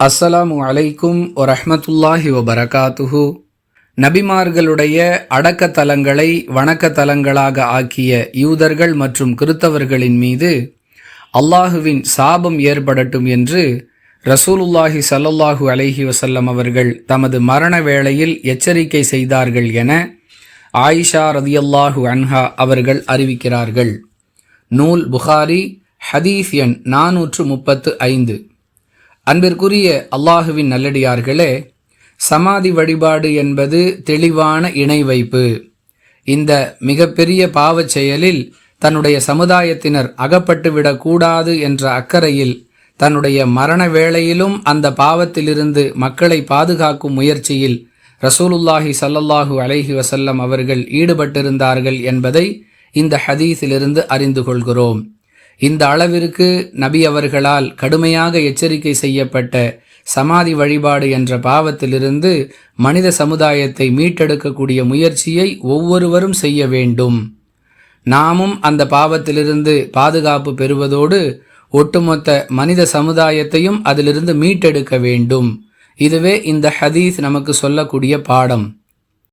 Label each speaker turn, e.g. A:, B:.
A: அஸ்ஸலாமு அலைக்கும் வரஹ்மத்துல்லாஹி வபரகாத்துஹு. நபிமார்களுடைய அடக்கத்தலங்களை வணக்கத்தலங்களாக ஆக்கிய யூதர்கள் மற்றும் கிறித்தவர்களின் மீது அல்லாஹுவின் சாபம் ஏற்படட்டும் என்று ரசூலுல்லாஹி சல்லல்லாஹு அலைஹி வசல்லம் அவர்கள் தமது மரண வேளையில் எச்சரிக்கை செய்தார்கள் என ஆயிஷா ரதியல்லாஹு அன்ஹா அவர்கள் அறிவிக்கிறார்கள். நூல் புகாரி ஹதீஸ் எண் நானூற்று முப்பத்து ஐந்து. அன்பிற்குரிய அல்லாஹுவின் நல்லடியார்களே சமாதி வழிபாடு என்பது தெளிவான இணை வைப்பு. இந்த மிகப்பெரிய பாவச் செயலில் தன்னுடைய சமுதாயத்தினர் அகப்பட்டுவிடக்கூடாது என்ற அக்கறையில் தன்னுடைய மரண வேளையிலும் அந்த பாவத்திலிருந்து மக்களை பாதுகாக்கும் முயற்சியில் ரசூலுல்லாஹி சல்லல்லாஹு அலைஹி வசல்லம் அவர்கள் ஈடுபட்டிருந்தார்கள் என்பதை இந்த ஹதீஸிலிருந்து அறிந்து கொள்கிறோம். இந்த அளவிற்கு நபி அவர்களால் கடுமையாக எச்சரிக்கை செய்யப்பட்ட சமாதி வழிபாடு என்ற பாவத்திலிருந்து மனித சமுதாயத்தை மீட்டெடுக்கக்கூடிய முயற்சியை ஒவ்வொருவரும் செய்ய வேண்டும். நாமும் அந்த பாவத்திலிருந்து பாதுகாப்பு பெறுவதோடு ஒட்டுமொத்த மனித சமுதாயத்தையும் அதிலிருந்து மீட்டெடுக்க வேண்டும். இதுவே இந்த ஹதீஸ் நமக்கு சொல்லக்கூடிய பாடம்.